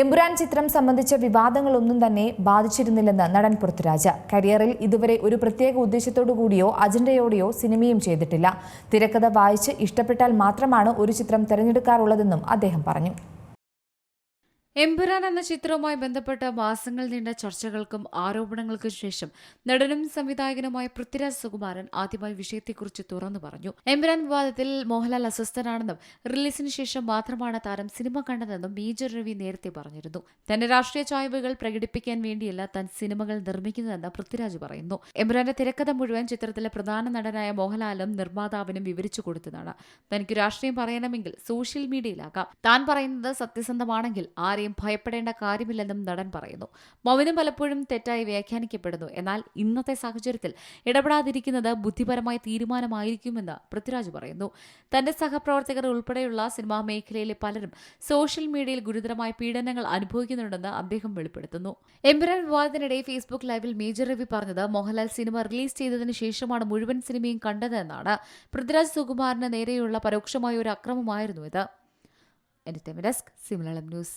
എമ്പുരാൻ ചിത്രം സംബന്ധിച്ച വിവാദങ്ങളൊന്നും തന്നെ ബാധിച്ചിരുന്നില്ലെന്ന് നടൻ പൃഥ്വിരാജ്. കരിയറിൽ ഇതുവരെ ഒരു പ്രത്യേക ഉദ്ദേശത്തോടു കൂടിയോ അജണ്ടയോടെയോ സിനിമയും ചെയ്തിട്ടില്ല. തിരക്കഥ വായിച്ച് ഇഷ്ടപ്പെട്ടാൽ മാത്രമാണ് ഒരു ചിത്രം തിരഞ്ഞെടുക്കാറുള്ളതെന്നും അദ്ദേഹം പറഞ്ഞു. എമ്പുരാൻ എന്ന ചിത്രവുമായി ബന്ധപ്പെട്ട മാസങ്ങൾ നീണ്ട ചർച്ചകൾക്കും ആരോപണങ്ങൾക്കും ശേഷം നടനും സംവിധായകനുമായ പൃഥ്വിരാജ് സുകുമാരൻ ആദ്യമായി വിഷയത്തെക്കുറിച്ച് തുറന്നു പറഞ്ഞു. എമ്പുരാൻ വിവാദത്തിൽ മോഹൻലാൽ അസ്വസ്ഥനാണെന്നും റിലീസിന് ശേഷം മാത്രമാണ് താരം സിനിമ കണ്ടതെന്നും മേജർ രവി നേരത്തെ പറഞ്ഞിരുന്നു. തന്റെ രാഷ്ട്രീയ ചായ്വുകൾ പ്രകടിപ്പിക്കാൻ വേണ്ടിയല്ല താൻ സിനിമകൾ നിർമ്മിക്കുന്നതെന്ന് പൃഥ്വിരാജ് പറയുന്നു. എമ്പുരാന്റെ തിരക്കഥ മുഴുവൻ ചിത്രത്തിലെ പ്രധാന നടനായ മോഹൻലാലും നിർമ്മാതാവിനും വിവരിച്ചു കൊടുത്തതാണ്. തനിക്ക് രാഷ്ട്രീയം പറയണമെങ്കിൽ സോഷ്യൽ മീഡിയയിലാകാം. താൻ പറയുന്നത് സത്യസന്ധമാണെങ്കിൽ ആരെയും ഭയപ്പെടേണ്ട കാര്യമില്ലെന്നും നടൻ പറയുന്നു. മൗനം പലപ്പോഴും തെറ്റായി വ്യാഖ്യാനിക്കപ്പെടുന്നു. എന്നാൽ ഇന്നത്തെ സാഹചര്യത്തിൽ ഇടപെടാതിരിക്കുന്നത് ബുദ്ധിപരമായ തീരുമാനമായിരിക്കുമെന്ന് പൃഥ്വിരാജ് പറയുന്നു. തന്റെ സഹപ്രവർത്തകർ ഉൾപ്പെടെയുള്ള സിനിമാ മേഖലയിലെ പലരും സോഷ്യൽ മീഡിയയിൽ ഗുരുതരമായ പീഡനങ്ങൾ അനുഭവിക്കുന്നുണ്ടെന്ന് അദ്ദേഹം വെളിപ്പെടുത്തുന്നു. എംബ്രൻ വിവാദത്തിനിടെ ഫേസ്ബുക്ക് ലൈവിൽ മേജർ രവി പറഞ്ഞത് മോഹൻലാൽ സിനിമ റിലീസ് ചെയ്തതിനു ശേഷമാണ് മുഴുവൻ സിനിമയും കണ്ടതെന്നാണ്. പൃഥ്വിരാജ് സുകുമാറിന് നേരെയുള്ള പരോക്ഷമായ ഒരു അക്രമമായിരുന്നു ഇത്. Entertainment desk സിമിലളം news